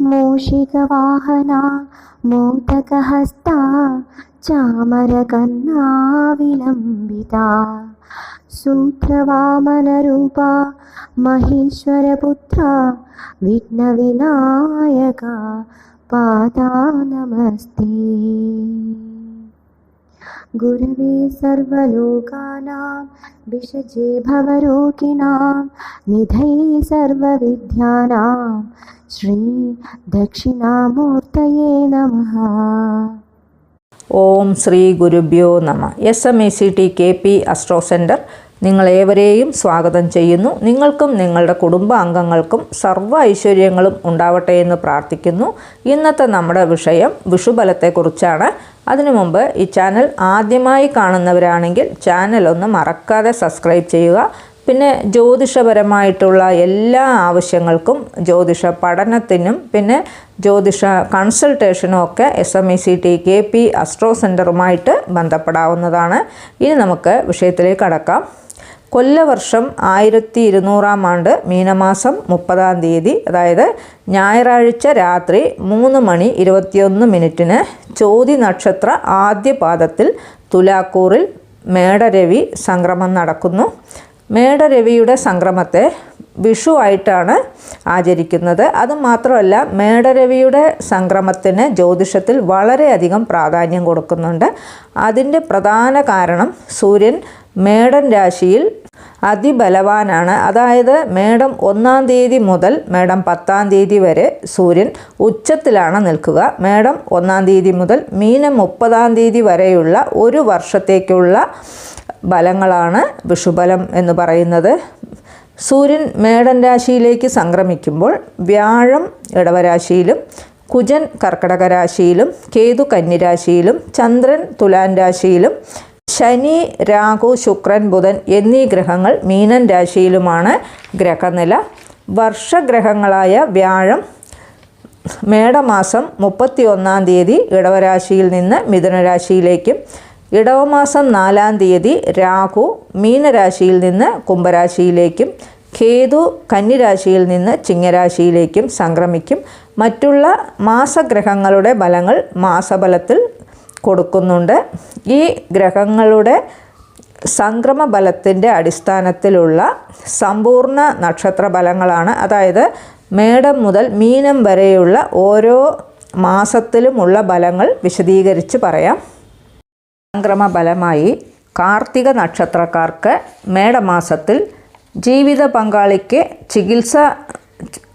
മൂഷികവാഹന മോദകഹസ്ത ചാമരകർണാ വിലംബിത. സൂത്രവാമനരൂപ മഹേശ്വരപുത്ര വിഘ്നവിനായക പാദാ നമസ്തേ गुरवे सर्वलोकानां विषजे भवरोगिणां निधये सर्वविद्यानां श्रीदक्षिणामूर्तये नमः ഓം ശ്രീ ഗുരുഭ്യോ നമ S M A C T K P astro centre നിങ്ങളേവരെയും സ്വാഗതം ചെയ്യുന്നു. നിങ്ങൾക്കും നിങ്ങളുടെ കുടുംബാംഗങ്ങൾക്കും സർവ ഐശ്വര്യങ്ങളും ഉണ്ടാവട്ടെ എന്ന് പ്രാർത്ഥിക്കുന്നു. ഇന്നത്തെ നമ്മുടെ വിഷയം വിഷുബലത്തെക്കുറിച്ചാണ്. അതിനു മുമ്പ് ഈ ചാനൽ ആദ്യമായി കാണുന്നവരാണെങ്കിൽ ചാനൽ ഒന്ന് മറക്കാതെ സബ്സ്ക്രൈബ് ചെയ്യുക. പിന്നെ ജ്യോതിഷപരമായിട്ടുള്ള എല്ലാ ആവശ്യങ്ങൾക്കും ജ്യോതിഷ പഠനത്തിനും പിന്നെ ജ്യോതിഷ കൺസൾട്ടേഷനും ഒക്കെ S M E C T K P astro സെന്ററുമായിട്ട് ബന്ധപ്പെടാവുന്നതാണ്. ഇനി നമുക്ക് വിഷയത്തിലേക്ക് കടക്കാം. കൊല്ലവർഷം ആയിരത്തി ഇരുന്നൂറാം ആണ്ട് മീനമാസം മുപ്പതാം തീയതി അതായത് ഞായറാഴ്ച രാത്രി മൂന്ന് മണി ഇരുപത്തിയൊന്ന് മിനിറ്റിന് ചോതി നക്ഷത്ര ആദ്യ പാദത്തിൽ തുലാക്കൂറിൽ മേടരവി സംക്രമം നടക്കുന്നു. മേടരവിയുടെ സംക്രമത്തെ വിഷു ആയിട്ടാണ് ആചരിക്കുന്നത്. അതുമാത്രമല്ല മേടരവിയുടെ സംക്രമത്തിന് ജ്യോതിഷത്തിൽ വളരെയധികം പ്രാധാന്യം കൊടുക്കുന്നുണ്ട്. അതിന്റെ പ്രധാന കാരണം സൂര്യൻ മേടൻ രാശിയിൽ അതിബലവാനാണ്. അതായത് മേടം ഒന്നാം തീയതി മുതൽ മേടം പത്താം തീയതി വരെ സൂര്യൻ ഉച്ചത്തിലാണ് നിൽക്കുക. മേടം ഒന്നാം തീയതി മുതൽ മീനം മുപ്പതാം തീയതി വരെയുള്ള ഒരു വർഷത്തേക്കുള്ള ബലങ്ങളാണ് വിഷുബലം എന്ന് പറയുന്നത്. സൂര്യൻ മേടൻ രാശിയിലേക്ക് സംക്രമിക്കുമ്പോൾ വ്യാഴം ഇടവരാശിയിലും കുജൻ കർക്കടക രാശിയിലും കേതു കന്നിരാശിയിലും ചന്ദ്രൻ തുലാൻ രാശിയിലും ശനി രാഹു ശുക്രൻ ബുധൻ എന്നീ ഗ്രഹങ്ങൾ മീനൻ രാശിയിലുമാണ് ഗ്രഹനില. വർഷഗ്രഹങ്ങളായ വ്യാഴം മേടമാസം മുപ്പത്തി ഒന്നാം തീയതി ഇടവരാശിയിൽ നിന്ന് മിഥുനരാശിയിലേക്കും ഇടവമാസം നാലാം തീയതി രാഹു മീനരാശിയിൽ നിന്ന് കുംഭരാശിയിലേക്കും കേതു കന്നിരാശിയിൽ നിന്ന് ചിങ്ങരാശിയിലേക്കും സംക്രമിക്കും. മറ്റുള്ള മാസഗ്രഹങ്ങളുടെ ഫലങ്ങൾ മാസഫലത്തിൽ കൊടുക്കുന്നുണ്ട്. ഈ ഗ്രഹങ്ങളുടെ സംക്രമ ബലത്തിന്റെ അടിസ്ഥാനത്തിലുള്ള സമ്പൂർണ നക്ഷത്ര ബലങ്ങളാണ് അതായത് മേടം മുതൽ മീനം വരെയുള്ള ഓരോ മാസത്തിലുമുള്ള ബലങ്ങൾ വിശദീകരിച്ച് പറയാം. സംക്രമ ബലമായി കാർത്തിക നക്ഷത്രക്കാർക്ക് മേടമാസത്തിൽ ജീവിത പങ്കാളിക്ക് ചികിത്സ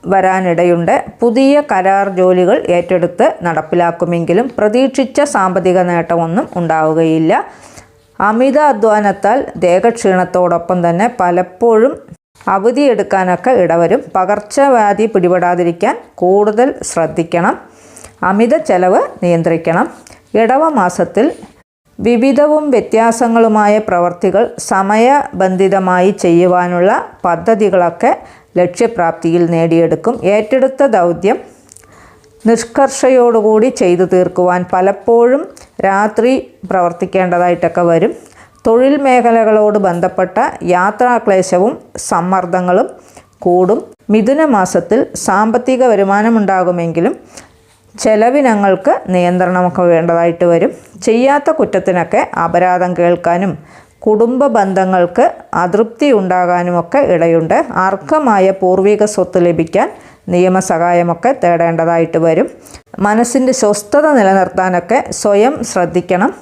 വരാനിടയുണ്ട്. പുതിയ കരാർ ജോലികൾ ഏറ്റെടുത്ത് നടപ്പിലാക്കുമെങ്കിലും പ്രതീക്ഷിച്ച സാമ്പത്തിക നേട്ടമൊന്നും ഉണ്ടാവുകയില്ല. അമിത അധ്വാനത്താൽ ദേഹക്ഷീണത്തോടൊപ്പം തന്നെ പലപ്പോഴും അവധിയെടുക്കാനൊക്കെ ഇടവരും. പകർച്ചവ്യാധി പിടിപെടാതിരിക്കാൻ കൂടുതൽ ശ്രദ്ധിക്കണം. അമിത ചെലവ് നിയന്ത്രിക്കണം. ഇടവ മാസത്തിൽ വിവിധവും വ്യത്യാസങ്ങളുമായ പ്രവർത്തികൾ സമയബന്ധിതമായി ചെയ്യുവാനുള്ള പദ്ധതികളൊക്കെ ലക്ഷ്യപ്രാപ്തിയിൽ നേടിയെടുക്കും. ഏറ്റെടുത്ത ദൗത്യം നിഷ്കർഷയോടുകൂടി ചെയ്തു തീർക്കുവാൻ പലപ്പോഴും രാത്രി പ്രവർത്തിക്കേണ്ടതായിട്ടൊക്കെ വരും. തൊഴിൽ മേഖലകളോട് ബന്ധപ്പെട്ട യാത്രാക്ലേശവും സമ്മർദ്ദങ്ങളും കൂടും. മിഥുന മാസത്തിൽ സാമ്പത്തിക വരുമാനമുണ്ടാകുമെങ്കിലും ചെലവിനങ്ങൾക്ക് നിയന്ത്രണമൊക്കെ വേണ്ടതായിട്ട് വരും. ചെയ്യാത്ത കുറ്റത്തിനൊക്കെ അപരാധം കേൾക്കാനും കുടുംബ ബന്ധങ്ങൾക്ക് അതൃപ്തി ഉണ്ടാകാനുമൊക്കെ ഇടയുണ്ട്. അർഹമായ പൂർവിക സ്വത്ത് ലഭിക്കാൻ നിയമസഹായമൊക്കെ തേടേണ്ടതായിട്ട് വരും. മനസ്സിന്റെ സ്വസ്ഥത നിലനിർത്താനൊക്കെ സ്വയം ശ്രദ്ധിക്കണം.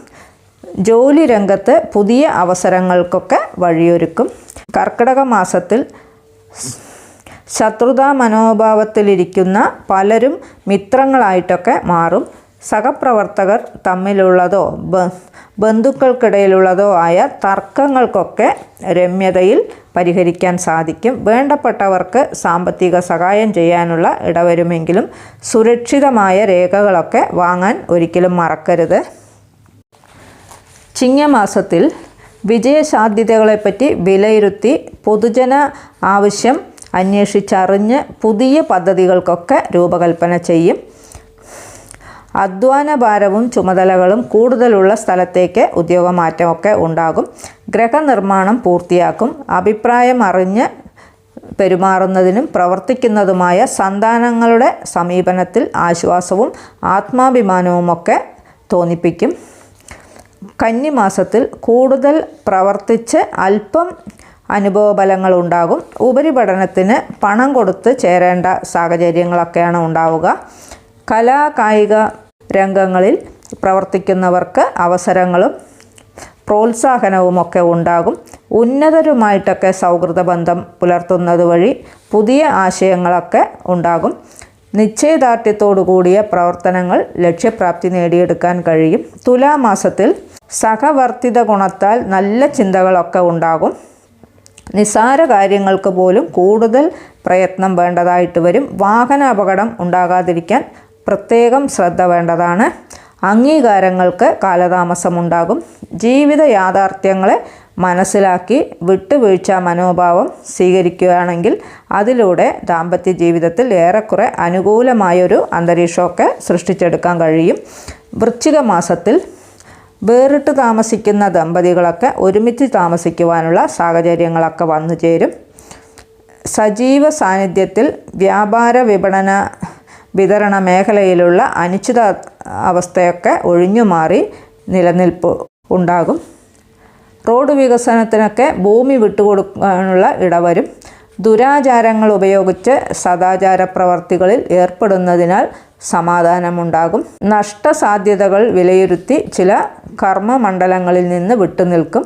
ജോലി രംഗത്ത് പുതിയ അവസരങ്ങൾക്കൊക്കെ വഴിയൊരുക്കും. കർക്കിടക മാസത്തിൽ ശത്രുതാ മനോഭാവത്തിലിരിക്കുന്ന പലരും മിത്രങ്ങളായിട്ടൊക്കെ മാറും. സഹപ്രവർത്തകർ തമ്മിലുള്ളതോ ബന്ധുക്കൾക്കിടയിലുള്ളതോ ആയ തർക്കങ്ങൾക്കൊക്കെ രമ്യതയിൽ പരിഹരിക്കാൻ സാധിക്കും. വേണ്ടപ്പെട്ടവർക്ക് സാമ്പത്തിക സഹായം ചെയ്യാനുള്ള ഇടവരുമെങ്കിലും സുരക്ഷിതമായ രേഖകളൊക്കെ വാങ്ങാൻ ഒരിക്കലും മറക്കരുത്. ചിങ്ങമാസത്തിൽ വിജയസാധ്യതകളെപ്പറ്റി വിലയിരുത്തി പൊതുജന ആവശ്യം അന്വേഷിച്ചറിഞ്ഞ് പുതിയ പദ്ധതികൾക്കൊക്കെ രൂപകൽപ്പന ചെയ്യും. അധ്വാനഭാരവും ചുമതലകളും കൂടുതലുള്ള സ്ഥലത്തേക്ക് ഉദ്യോഗമാറ്റമൊക്കെ ഉണ്ടാകും. ഗ്രഹനിർമ്മാണം പൂർത്തിയാക്കും. അഭിപ്രായം അറിഞ്ഞ് പെരുമാറുന്നതിനും പ്രവർത്തിക്കുന്നതുമായ സന്താനങ്ങളുടെ സമീപനത്തിൽ ആശ്വാസവും ആത്മാഭിമാനവുമൊക്കെ തോന്നിപ്പിക്കും. കന്നിമാസത്തിൽ കൂടുതൽ പ്രവർത്തിച്ച് അല്പം അനുഭവഫലങ്ങൾ ഉണ്ടാകും. ഉപരിപഠനത്തിന് പണം കൊടുത്ത് ചേരേണ്ട സാഹചര്യങ്ങളൊക്കെയാണ് ഉണ്ടാവുക. കലാ കായിക രംഗങ്ങളിൽ പ്രവർത്തിക്കുന്നവർക്ക് അവസരങ്ങളും പ്രോത്സാഹനവുമൊക്കെ ഉണ്ടാകും. ഉന്നതരുമായിട്ടൊക്കെ സൗഹൃദ ബന്ധം പുലർത്തുന്നത് വഴി പുതിയ ആശയങ്ങളൊക്കെ ഉണ്ടാകും. നിശ്ചയദാർഢ്യത്തോടു കൂടിയ പ്രവർത്തനങ്ങൾ ലക്ഷ്യപ്രാപ്തി നേടിയെടുക്കാൻ കഴിയും. തുലാമാസത്തിൽ സഹവർത്തിത ഗുണത്താൽ നല്ല ചിന്തകളൊക്കെ ഉണ്ടാകും. നിസാര കാര്യങ്ങൾക്ക് പോലും കൂടുതൽ പ്രയത്നം വേണ്ടതായിട്ട് വരും. വാഹന അപകടം ഉണ്ടാകാതിരിക്കാൻ പ്രത്യേകം ശ്രദ്ധ വേണ്ടതാണ്. അംഗീകാരങ്ങൾക്ക് കാലതാമസമുണ്ടാകും. ജീവിത യാഥാർത്ഥ്യങ്ങളെ മനസ്സിലാക്കി വിട്ടുവീഴ്ച മനോഭാവം സ്വീകരിക്കുകയാണെങ്കിൽ അതിലൂടെ ദാമ്പത്യ ജീവിതത്തിൽ ഏറെക്കുറെ അനുകൂലമായൊരു അന്തരീക്ഷമൊക്കെ സൃഷ്ടിച്ചെടുക്കാൻ കഴിയും. വൃശ്ചിക മാസത്തിൽ വേറിട്ട് താമസിക്കുന്ന ദമ്പതികളൊക്കെ ഒരുമിച്ച് താമസിക്കുവാനുള്ള സാഹചര്യങ്ങളൊക്കെ വന്നു ചേരും സജീവ സാന്നിധ്യത്തിൽ വ്യാപാര വിപണന വിതരണ മേഖലയിലുള്ള അനിശ്ചിത അവസ്ഥയൊക്കെ ഒഴിഞ്ഞു മാറി നിലനിൽപ്പ് ഉണ്ടാകും. റോഡ് വികസനത്തിനൊക്കെ ഭൂമി വിട്ടുകൊടുക്കാനുള്ള ഇടവരും. ദുരാചാരങ്ങൾ ഉപയോഗിച്ച് സദാചാര പ്രവർത്തികളിൽ ഏർപ്പെടുന്നതിനാൽ സമാധാനമുണ്ടാകും. നഷ്ടസാധ്യതകൾ വിലയിരുത്തി ചില കർമ്മമണ്ഡലങ്ങളിൽ നിന്ന് വിട്ടുനിൽക്കും.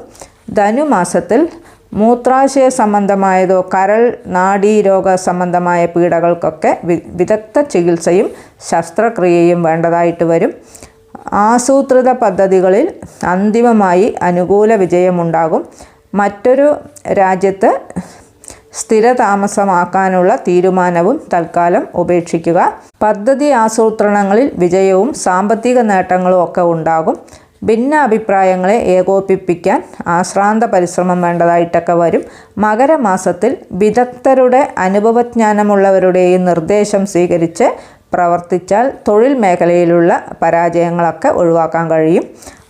ധനുമാസത്തിൽ മൂത്രാശയ സംബന്ധമായതോ കരൾ നാഡീരോഗ സംബന്ധമായ പീഡകൾക്കൊക്കെ വിദഗ്ധ ചികിത്സയും ശസ്ത്രക്രിയയും വേണ്ടതായിട്ട് വരും. ആസൂത്രിത പദ്ധതികളിൽ അന്തിമമായി അനുകൂല വിജയമുണ്ടാകും. മറ്റൊരു രാജ്യത്ത് സ്ഥിരതാമസമാക്കാനുള്ള തീരുമാനവും തൽക്കാലം ഉപേക്ഷിക്കുക. പദ്ധതി ആസൂത്രണങ്ങളിൽ വിജയവും സാമ്പത്തിക നേട്ടങ്ങളും ഒക്കെ ഉണ്ടാകും. ഭിന്ന അഭിപ്രായങ്ങളെ ഏകോപിപ്പിക്കാൻ ആശ്രാന്ത പരിശ്രമം വേണ്ടതായിട്ടൊക്കെ വരും. മകരമാസത്തിൽ വിദഗ്ധരുടെ അനുഭവജ്ഞാനമുള്ളവരുടെയും നിർദ്ദേശം സ്വീകരിച്ച് പ്രവർത്തിച്ചാൽ തൊഴിൽ മേഖലയിലുള്ള പരാജയങ്ങളൊക്കെ ഒഴിവാക്കാൻ കഴിയും.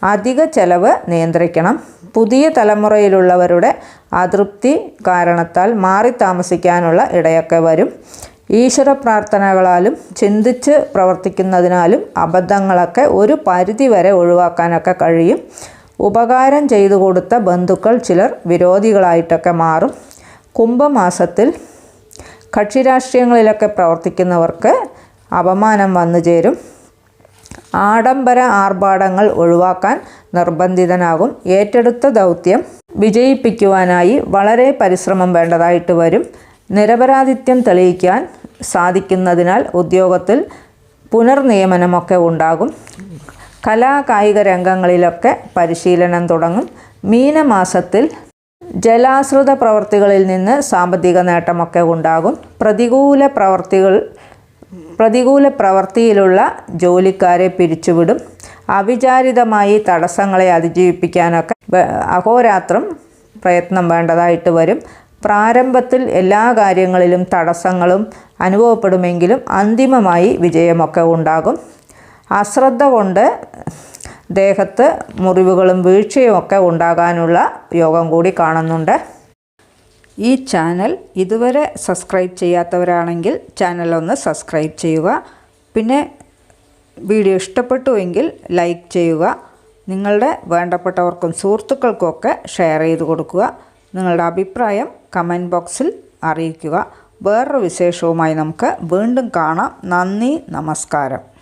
അധിക ചെലവ് നിയന്ത്രിക്കണം. പുതിയ തലമുറയിലുള്ളവരുടെ അതൃപ്തി കാരണത്താൽ മാറി താമസിക്കാനുള്ള ഇടയൊക്കെ വരും. ഈശ്വര പ്രാർത്ഥനകളാലും ചിന്തിച്ച് പ്രവർത്തിക്കുന്നതിനാലും അബദ്ധങ്ങളൊക്കെ ഒരു പരിധി വരെ ഒഴിവാക്കാനൊക്കെ കഴിയും. ഉപകാരം ചെയ്തു കൊടുത്ത ബന്ധുക്കൾ ചിലർ വിരോധികളായിട്ടൊക്കെ മാറും. കുംഭമാസത്തിൽ കക്ഷി രാഷ്ട്രീയങ്ങളിലൊക്കെ പ്രവർത്തിക്കുന്നവർക്ക് അപമാനം വന്നു ചേരും. ആഡംബര ആർഭാടങ്ങൾ ഒഴിവാക്കാൻ നിർബന്ധിതനാകും. ഏറ്റെടുത്ത ദൗത്യം വിജയിപ്പിക്കുവാനായി വളരെ പരിശ്രമം വേണ്ടതായിട്ട് വരും. നിരപരാധിത്യം തെളിയിക്കാൻ സാധിക്കുന്നതിനാൽ ഉദ്യോഗത്തിൽ പുനർനിയമനമൊക്കെ ഉണ്ടാകും. കലാ കായിക രംഗങ്ങളിലൊക്കെ പരിശീലനം തുടങ്ങും. മീനമാസത്തിൽ ജലാശ്രിത പ്രവർത്തികളിൽ നിന്ന് സാമ്പത്തിക നേട്ടമൊക്കെ ഉണ്ടാകും. പ്രതികൂല പ്രവർത്തികൾ പ്രതികൂല പ്രവൃത്തിയിലുള്ള ജോലിക്കാരെ പിരിച്ചുവിടും. അവിചാരിതമായി തടസ്സങ്ങളെ അതിജീവിപ്പിക്കാനൊക്കെ അഹോരാത്രം പ്രയത്നം വേണ്ടതായിട്ട് വരും. പ്രാരംഭത്തിൽ എല്ലാ കാര്യങ്ങളിലും തടസ്സങ്ങളും അനുഭവപ്പെടുമെങ്കിലും അന്തിമമായി വിജയമൊക്കെ ഉണ്ടാകും. അശ്രദ്ധ കൊണ്ട് ദേഹത്ത് മുറിവുകളും വീഴ്ചയും ഒക്കെ ഉണ്ടാകാനുള്ള യോഗം കൂടി കാണുന്നുണ്ട്. ഈ ചാനൽ ഇതുവരെ സബ്സ്ക്രൈബ് ചെയ്യാത്തവരാണെങ്കിൽ ചാനൽ ഒന്ന് സബ്സ്ക്രൈബ് ചെയ്യുക. പിന്നെ വീഡിയോ ഇഷ്ടപ്പെട്ടുവെങ്കിൽ ലൈക്ക് ചെയ്യുക. നിങ്ങളുടെ വേണ്ടപ്പെട്ടവർക്കും സുഹൃത്തുക്കൾക്കുമൊക്കെ ഷെയർ ചെയ്ത് കൊടുക്കുക. നിങ്ങളുടെ അഭിപ്രായം കമന്റ് ബോക്സിൽ അറിയിക്കുക. വേറൊരു വിശേഷവുമായി നമുക്ക് വീണ്ടും കാണാം. നന്ദി നമസ്കാരം.